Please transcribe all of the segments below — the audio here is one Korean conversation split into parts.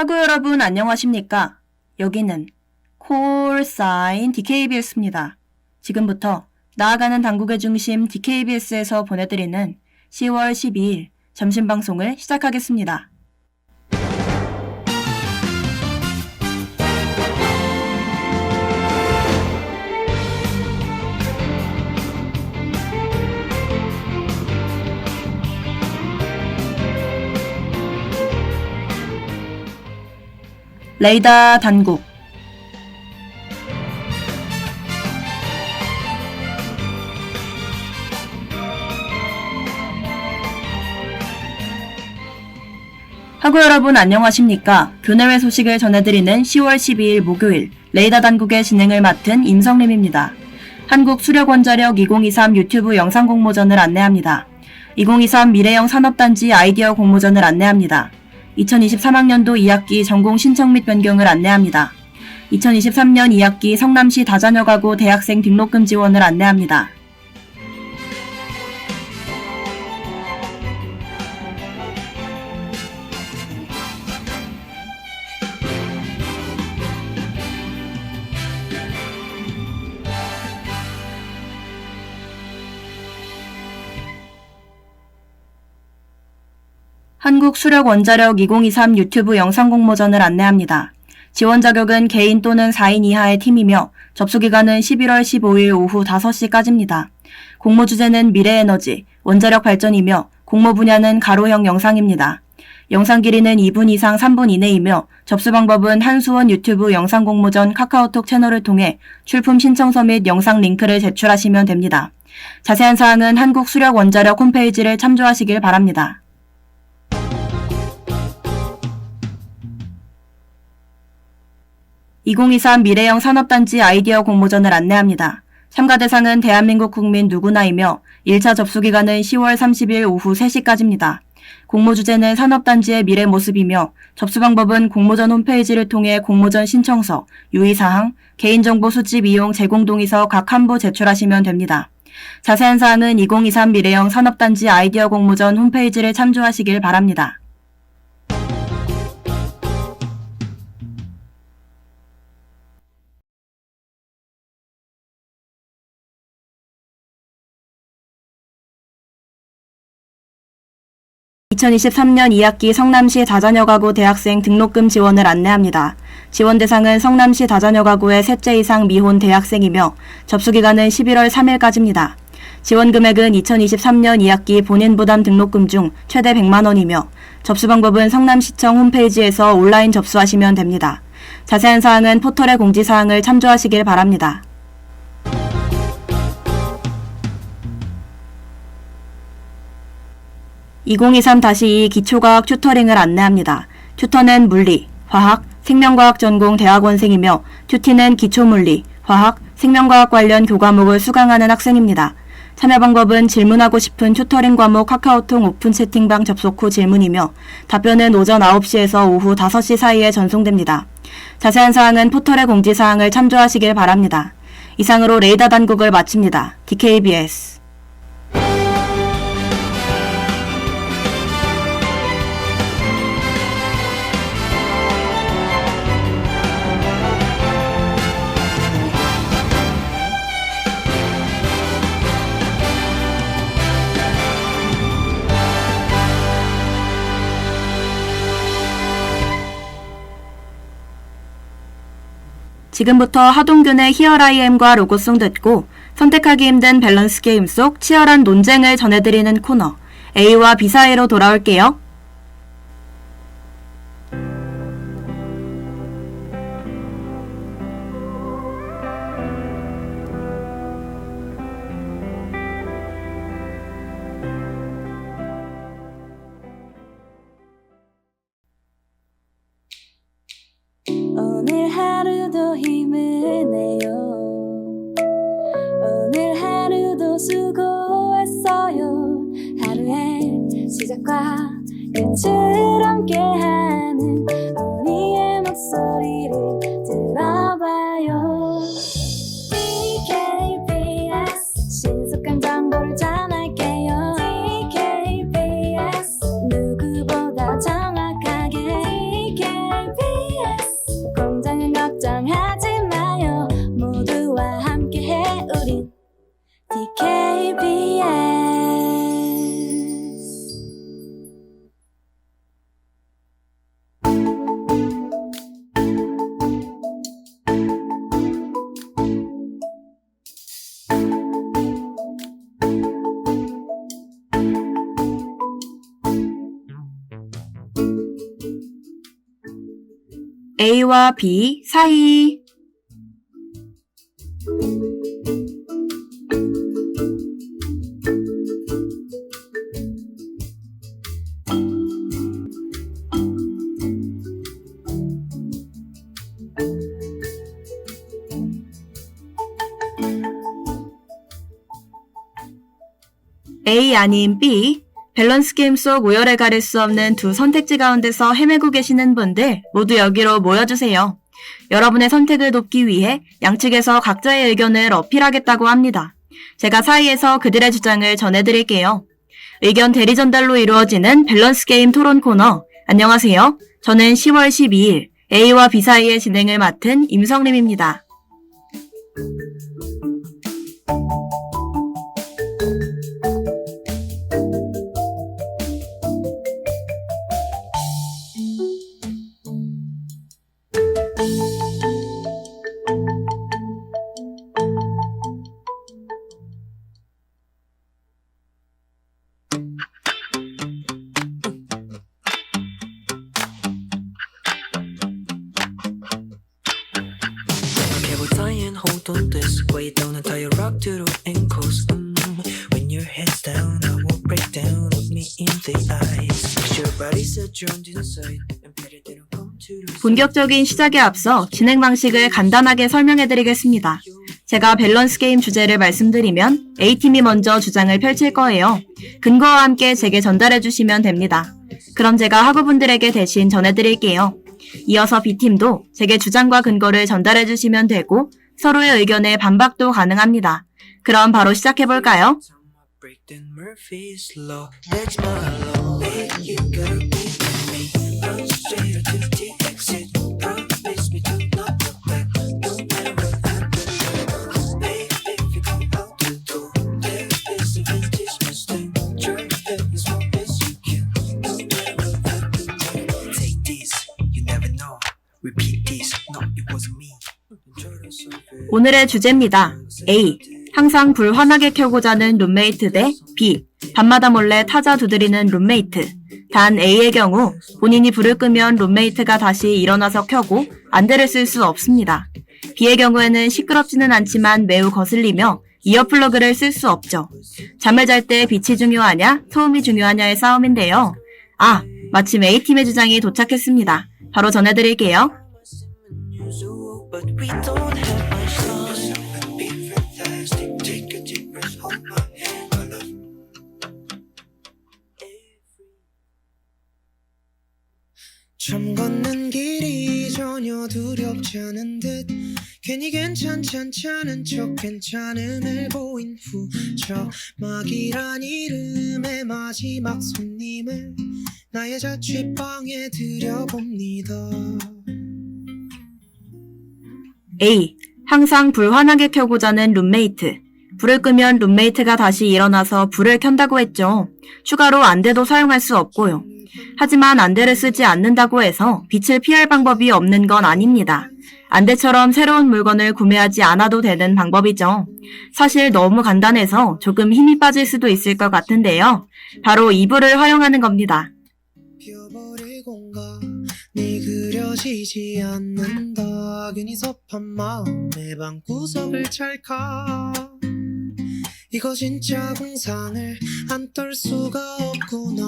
학우 여러분 안녕하십니까? 여기는 콜사인 DKBS입니다. 지금부터 나아가는 당국의 중심 DKBS에서 보내드리는 10월 12일 점심 방송을 시작하겠습니다. 레이더 단국 학우 여러분 안녕하십니까? 교내외 소식을 전해드리는 10월 12일 목요일 레이더 단국의 진행을 맡은 임성림입니다. 한국수력원자력 2023 유튜브 영상 공모전을 안내합니다. 2023 미래형 산업단지 아이디어 공모전을 안내합니다. 2023학년도 2학기 전공 신청 및 변경을 안내합니다. 2023년 2학기 성남시 다자녀 가구 대학생 등록금 지원을 안내합니다. 한국수력원자력 2023 유튜브 영상 공모전을 안내합니다. 지원 자격은 개인 또는 4인 이하의 팀이며 접수 기간은 11월 15일 오후 5시까지입니다. 공모 주제는 미래에너지, 원자력 발전이며 공모 분야는 가로형 영상입니다. 영상 길이는 2분 이상 3분 이내이며 접수 방법은 한수원 유튜브 영상 공모전 카카오톡 채널을 통해 출품 신청서 및 영상 링크를 제출하시면 됩니다. 자세한 사항은 한국수력원자력 홈페이지를 참조하시길 바랍니다. (2023) 미래형 산업단지 아이디어 공모전을 안내합니다. 참가 대상은 대한민국 국민 누구나이며 1차 접수 기간은 10월 30일 오후 3시까지입니다. 공모 주제는 산업단지의 미래 모습이며 접수 방법은 공모전 홈페이지를 통해 공모전 신청서, 유의사항, 개인정보 수집 이용 제공 동의서 각 한 부 제출하시면 됩니다. 자세한 사항은 2023 미래형 산업단지 아이디어 공모전 홈페이지를 참조하시길 바랍니다. (2023년 2학기) 성남시 다자녀 가구 대학생 등록금 지원을 안내합니다. 지원 대상은 성남시 다자녀 가구의 셋째 이상 미혼 대학생이며 접수 기간은 11월 3일까지입니다. 지원 금액은 2023년 2학기 본인 부담 등록금 중 최대 100만 원이며 접수 방법은 성남시청 홈페이지에서 온라인 접수하시면 됩니다. 자세한 사항은 포털의 공지사항을 참조하시길 바랍니다. (2023-2) 기초과학 튜터링을 안내합니다. 튜터는 물리, 화학, 생명과학 전공 대학원생이며 튜티는 기초물리, 화학, 생명과학 관련 교과목을 수강하는 학생입니다. 참여 방법은 질문하고 싶은 튜터링 과목 카카오톡 오픈 채팅방 접속 후 질문이며 답변은 오전 9시에서 오후 5시 사이에 전송됩니다. 자세한 사항은 포털의 공지사항을 참조하시길 바랍니다. 이상으로 레이더 단국을 마칩니다. DKBS 지금부터 하동균의 히얼 아이엠과 로고송 듣고 선택하기 힘든 밸런스 게임 속 치열한 논쟁을 전해드리는 코너 A와 B 사이로 돌아올게요. 시작과 끝을 함께하는 우리의 목소리를 들어봐요. A와 B 사이. A 아닌 B. 밸런스 게임 속 우열에 가릴 수 없는 두 선택지 가운데서 헤매고 계시는 분들 모두 여기로 모여주세요. 여러분의 선택을 돕기 위해 양측에서 각자의 의견을 어필하겠다고 합니다. 제가 사이에서 그들의 주장을 전해드릴게요. 의견 대리 전달로 이루어지는 밸런스 게임 토론 코너. 안녕하세요. 저는 10월 12일 A와 B 사이의 진행을 맡은 임성림입니다. Tying, hold on this. Way down and tie a rock to the ankles. Mm. When your head's down, I will break down. Look me in the eyes. Sure your body's adjourned inside. And better don't come to the 본격적인 시작에 앞서 진행 방식을 간단하게 설명해 드리겠습니다. 제가 밸런스 게임 주제를 말씀드리면 A팀이 먼저 주장을 펼칠 거예요. 근거와 함께 제게 전달해 주시면 됩니다. 그럼 제가 학우분들에게 대신 전해 드릴게요. 이어서 B팀도 제게 주장과 근거를 전달해 주시면 되고 서로의 의견에 반박도 가능합니다. 그럼 바로 시작해 볼까요? 오늘의 주제입니다. A. 항상 불 환하게 켜고 자는 룸메이트 대 B. 밤마다 몰래 타자 두드리는 룸메이트. 단 A의 경우 본인이 불을 끄면 룸메이트가 다시 일어나서 켜고 안대를 쓸 수 없습니다. B의 경우에는 시끄럽지는 않지만 매우 거슬리며 이어플러그를 쓸 수 없죠. 잠을 잘 때 빛이 중요하냐, 소음이 중요하냐의 싸움인데요. 아, 마침 A팀의 주장이 도착했습니다. 바로 전해드릴게요. 참 걷는 길이 전혀 두렵지 않은 듯 괜히 않자는 척 괜찮음을 보인 후 저 막이란 이름의 마지막 손님을 나의 자취방에 들여봅니다 A. 항상 불 환하게 켜고 자는 룸메이트. 불을 끄면 룸메이트가 다시 일어나서 불을 켠다고 했죠. 추가로 안대도 사용할 수 없고요. 하지만 안대를 쓰지 않는다고 해서 빛을 피할 방법이 없는 건 아닙니다. 안대처럼 새로운 물건을 구매하지 않아도 되는 방법이죠. 사실 너무 간단해서 조금 힘이 빠질 수도 있을 것 같은데요. 바로 이불을 활용하는 겁니다. 네 그려지지 않는다 괜히 섭한 마음에 방구석을 찰까 이거 진짜 공상을 안 떨 수가 없구나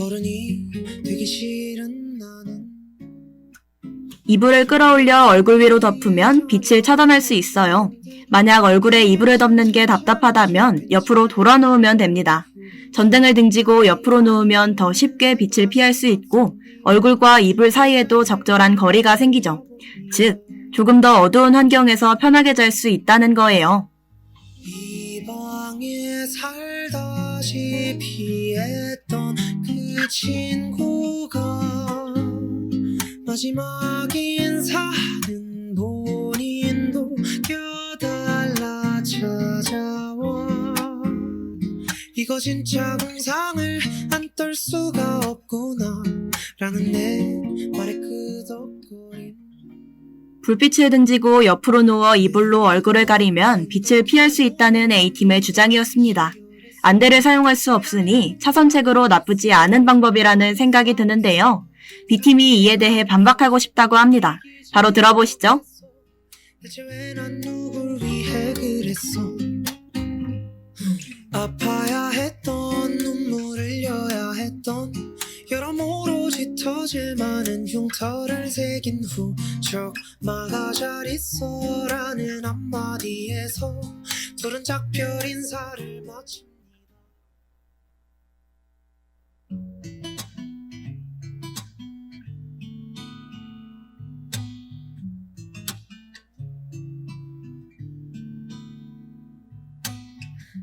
어른이 되기 싫은 나는 이불을 끌어올려 얼굴 위로 덮으면 빛을 차단할 수 있어요. 만약 얼굴에 이불을 덮는 게 답답하다면 옆으로 돌아 누우면 됩니다. 전등을 등지고 옆으로 누우면 더 쉽게 빛을 피할 수 있고 얼굴과 이불 사이에도 적절한 거리가 생기죠. 즉, 조금 더 어두운 환경에서 편하게 잘 수 있다는 거예요. 살다시피 했던 그 친구가 마지막 인사는 본인도 껴달라 찾아와. 이거 진짜 공상을 안 떨 수가 없구나. 라는 내 말의 끄덕거림 불빛을 등지고 옆으로 누워 이불로 얼굴을 가리면 빛을 피할 수 있다는 A팀의 주장이었습니다. 안대를 사용할 수 없으니 차선책으로 나쁘지 않은 방법이라는 생각이 드는데요. B팀이 이에 대해 반박하고 싶다고 합니다. 바로 들어보시죠. 아파야 했던 눈물을 흘려야 했던 여러모로 짙어질 많은 흉터를 새긴 후 적마가 잘 있어라는 한마디에서 둘은 작별 인사를 마칩니다.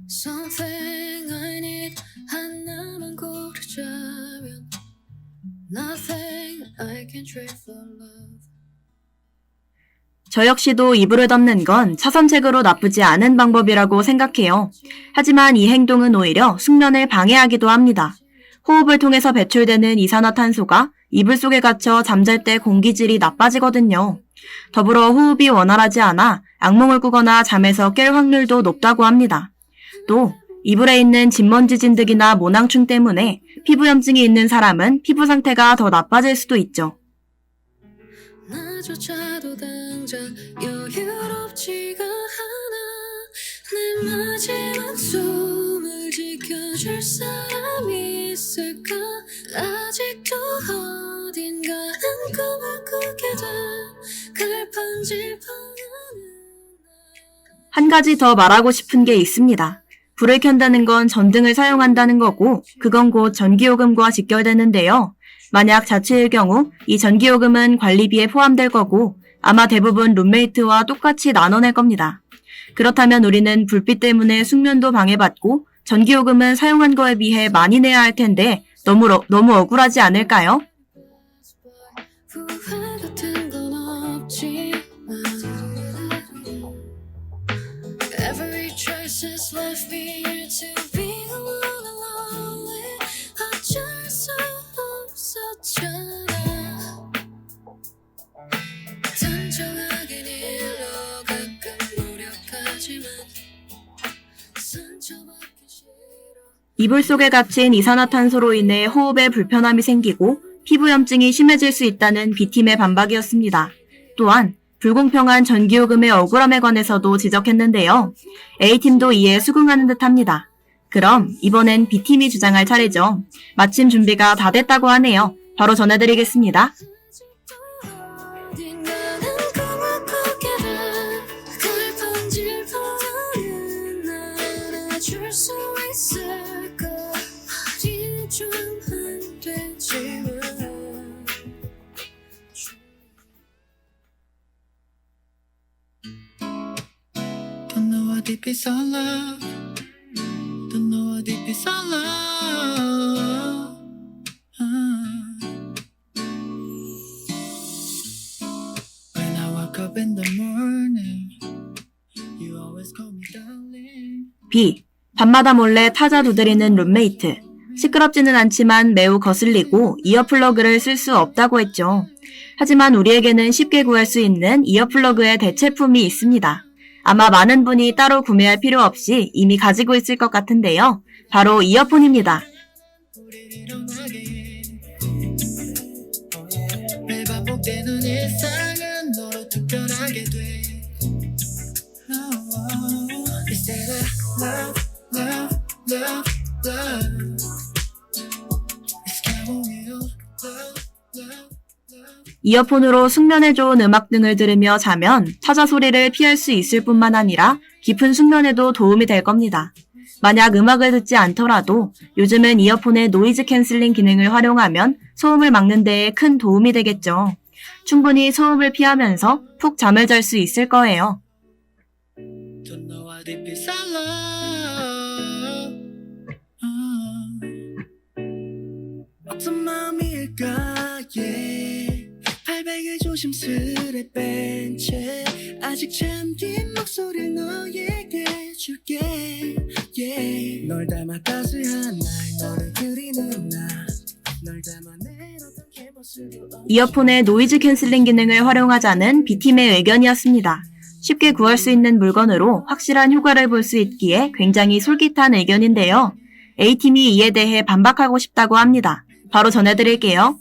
Something I need 하나만 고르자 저 역시도 이불을 덮는 건 차선책으로 나쁘지 않은 방법이라고 생각해요. 하지만 이 행동은 오히려 숙면을 방해하기도 합니다. 호흡을 통해서 배출되는 이산화탄소가 이불 속에 갇혀 잠잘 때 공기질이 나빠지거든요. 더불어 호흡이 원활하지 않아 악몽을 꾸거나 잠에서 깰 확률도 높다고 합니다. 또 이불에 있는 진먼지 진드기나 모낭충 때문에 피부염증이 있는 사람은 피부 상태가 더 나빠질 수도 있죠. 한 가지 더 말하고 싶은 게 있습니다. 불을 켠다는 건 전등을 사용한다는 거고, 그건 곧 전기요금과 직결되는데요. 만약 자취일 경우, 이 전기요금은 관리비에 포함될 거고, 아마 대부분 룸메이트와 똑같이 나눠낼 겁니다. 그렇다면 우리는 불빛 때문에 숙면도 방해받고, 전기요금은 사용한 거에 비해 많이 내야 할 텐데, 너무, 러- 너무 억울하지 않을까요? 이불 속에 갇힌 이산화탄소로 인해 호흡에 불편함이 생기고 피부염증이 심해질 수 있다는 B팀의 반박이었습니다. 또한 불공평한 전기요금의 억울함에 관해서도 지적했는데요. A팀도 이에 수긍하는 듯합니다. 그럼 이번엔 B팀이 주장할 차례죠. 마침 준비가 다 됐다고 하네요. 바로 전해드리겠습니다. Deep is our love. Don't know what deep is our love. Ah. When I wake up in the morning, you always call me darling. B. 밤마다 몰래 타자 두드리는 룸메이트. 시끄럽지는 않지만 매우 거슬리고 이어플러그를 쓸 수 없다고 했죠. 하지만 우리에게는 쉽게 구할 수 있는 이어플러그의 대체품이 있습니다. 아마 많은 분이 따로 구매할 필요 없이 이미 가지고 있을 것 같은데요. 바로 이어폰입니다. 이어폰으로 숙면에 좋은 음악 등을 들으며 자면 타자 소리를 피할 수 있을 뿐만 아니라 깊은 숙면에도 도움이 될 겁니다. 만약 음악을 듣지 않더라도 요즘은 이어폰의 노이즈 캔슬링 기능을 활용하면 소음을 막는 데에 큰 도움이 되겠죠. 충분히 소음을 피하면서 푹 잠을 잘 수 있을 거예요. 어떤 마음일까, yeah. 조심스레 뺀 채 아직 잠긴 목소리를 너에게 줄게, yeah. 널 닮아 따스한 날 너를 그리는 나널 닮아 내 어떤 개모습이 이어폰의 노이즈 캔슬링 기능을 활용하자는 B팀의 의견이었습니다. 쉽게 구할 수 있는 물건으로 확실한 효과를 볼 수 있기에 굉장히 솔깃한 의견인데요. A팀이 이에 대해 반박하고 싶다고 합니다. 바로 전해드릴게요.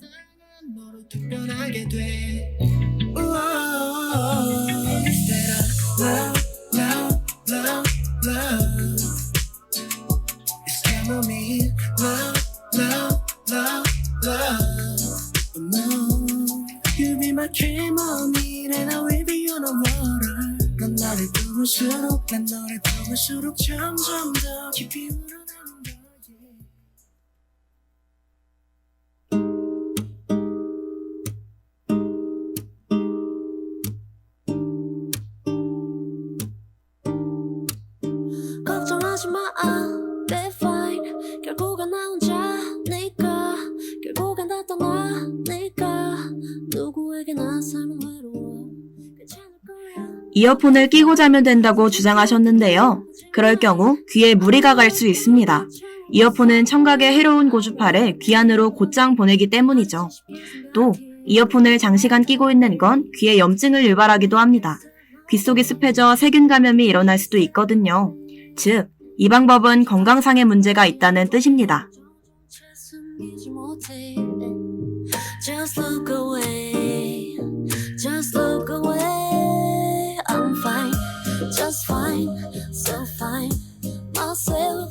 love, love Oh no You be my chamomile And I will be on a water 넌 나를 부을수록 난 너를 부을수록 점점 더 깊이 우러 이어폰을 끼고 자면 된다고 주장하셨는데요. 그럴 경우 귀에 무리가 갈 수 있습니다. 이어폰은 청각에 해로운 고주파를 귀 안으로 곧장 보내기 때문이죠. 또 이어폰을 장시간 끼고 있는 건 귀에 염증을 유발하기도 합니다. 귀 속이 습해져 세균 감염이 일어날 수도 있거든요. 즉, 이 방법은 건강상의 문제가 있다는 뜻입니다. Myself.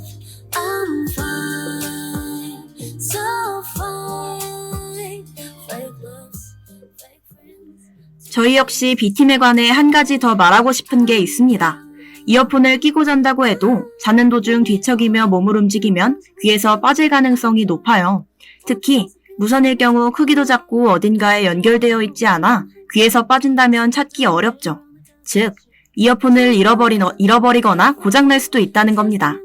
I'm fine. So fine. Fake loves. Fake friends. 저희 역시 B팀에 관해 한 가지 더 말하고 싶은 게 있습니다. 이어폰을 끼고 잔다고 해도 자는 도중 뒤척이며 몸을 움직이면 귀에서 빠질 가능성이 높아요. 특히 무선일 경우 크기도 작고 어딘가에 연결되어 있지 않아 귀에서 빠진다면 찾기 어렵죠. 즉, 이어폰을 잃어버리, 잃어버리거나 고장날 수도 있다는 겁니다.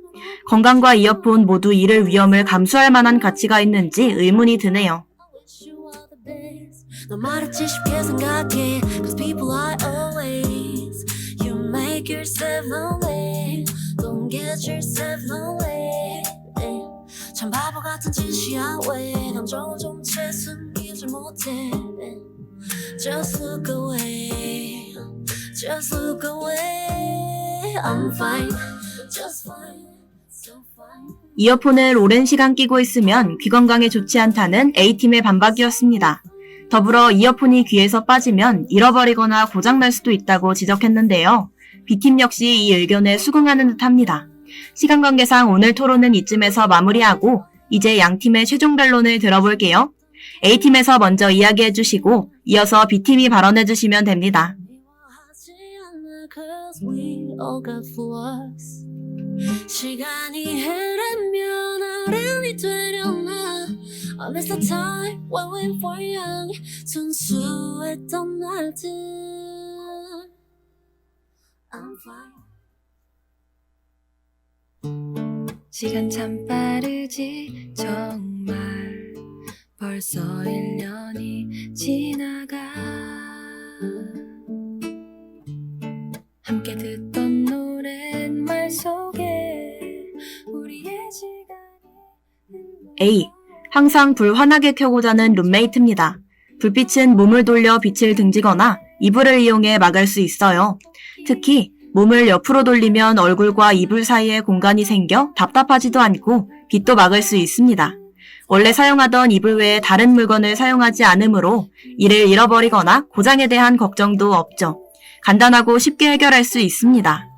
건강과 이어폰 모두 잃을 위험을 감수할 만한 가치가 있는지 의문이 드네요. 참 바보 같은 짓이야 왜 감정을 좀채 숨기질 못해. Just look away. Just look away. I'm fine. Just fine. 이어폰을 오랜 시간 끼고 있으면 귀 건강에 좋지 않다는 A팀의 반박이었습니다. 더불어 이어폰이 귀에서 빠지면 잃어버리거나 고장날 수도 있다고 지적했는데요. B팀 역시 이 의견에 수긍하는 듯 합니다. 시간 관계상 오늘 토론은 이쯤에서 마무리하고 이제 양 팀의 최종 변론을 들어볼게요. A팀에서 먼저 이야기해 주시고 이어서 B팀이 발언해 주시면 됩니다. We all got flaws 시간이 흐르면 어른이 되려나 I miss the time when we were young 순수했던 날들 I'm fine 시간 참 빠르지 정말 벌써 1년이 지나가 함께 듣던 노랫말 속에 우리의 시간이 A. 항상 불 환하게 켜고 자는 룸메이트입니다. 불빛은 몸을 돌려 빛을 등지거나 이불을 이용해 막을 수 있어요. 특히 몸을 옆으로 돌리면 얼굴과 이불 사이에 공간이 생겨 답답하지도 않고 빛도 막을 수 있습니다. 원래 사용하던 이불 외에 다른 물건을 사용하지 않으므로 이를 잃어버리거나 고장에 대한 걱정도 없죠. 간단하고 쉽게 해결할 수 있습니다.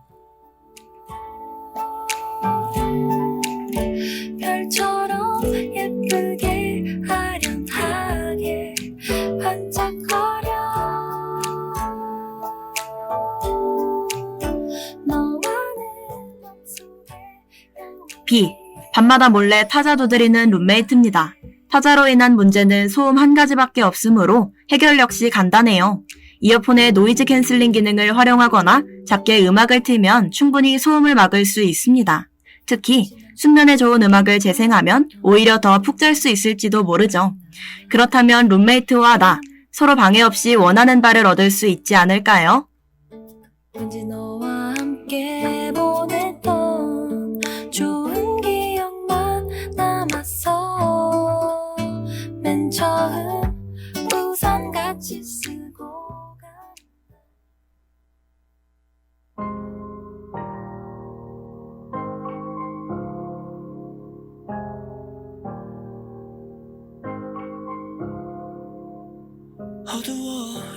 B. 밤마다 몰래 타자 두드리는 룸메이트입니다. 타자로 인한 문제는 소음 한 가지밖에 없으므로 해결 역시 간단해요. 이어폰의 노이즈 캔슬링 기능을 활용하거나 작게 음악을 틀면 충분히 소음을 막을 수 있습니다. 특히 숙면에 좋은 음악을 재생하면 오히려 더 푹 잘 수 있을지도 모르죠. 그렇다면 룸메이트와 나 서로 방해 없이 원하는 바를 얻을 수 있지 않을까요?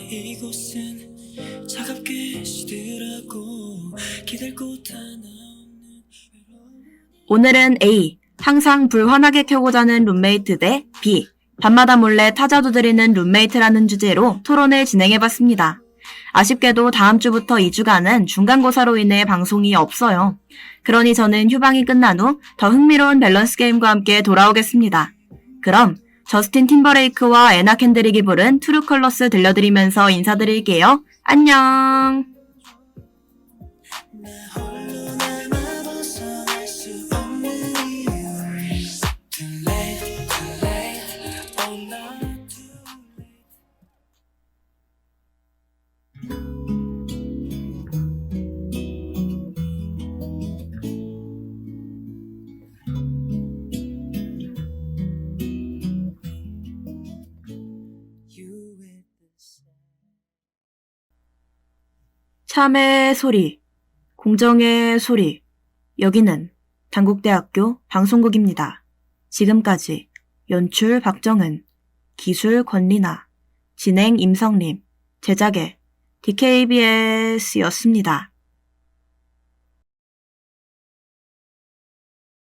이곳은 차갑게 시들하고 기댈 곳 하나 오늘은 A. 항상 불 환하게 켜고 자는 룸메이트 대 B. 밤마다 몰래 타자 두드리는 룸메이트라는 주제로 토론을 진행해봤습니다. 아쉽게도 다음 주부터 2주간은 중간고사로 인해 방송이 없어요. 그러니 저는 휴방이 끝난 후 더 흥미로운 밸런스 게임과 함께 돌아오겠습니다. 그럼 저스틴 팀버레이크와 애나 캔드릭이 부른 트루 컬러스 들려드리면서 인사드릴게요. 안녕! 참의 소리, 공정의 소리. 여기는 당국대학교 방송국입니다. 지금까지 연출 박정은, 기술 권리나, 진행 임성림, 제작의 DKBS였습니다.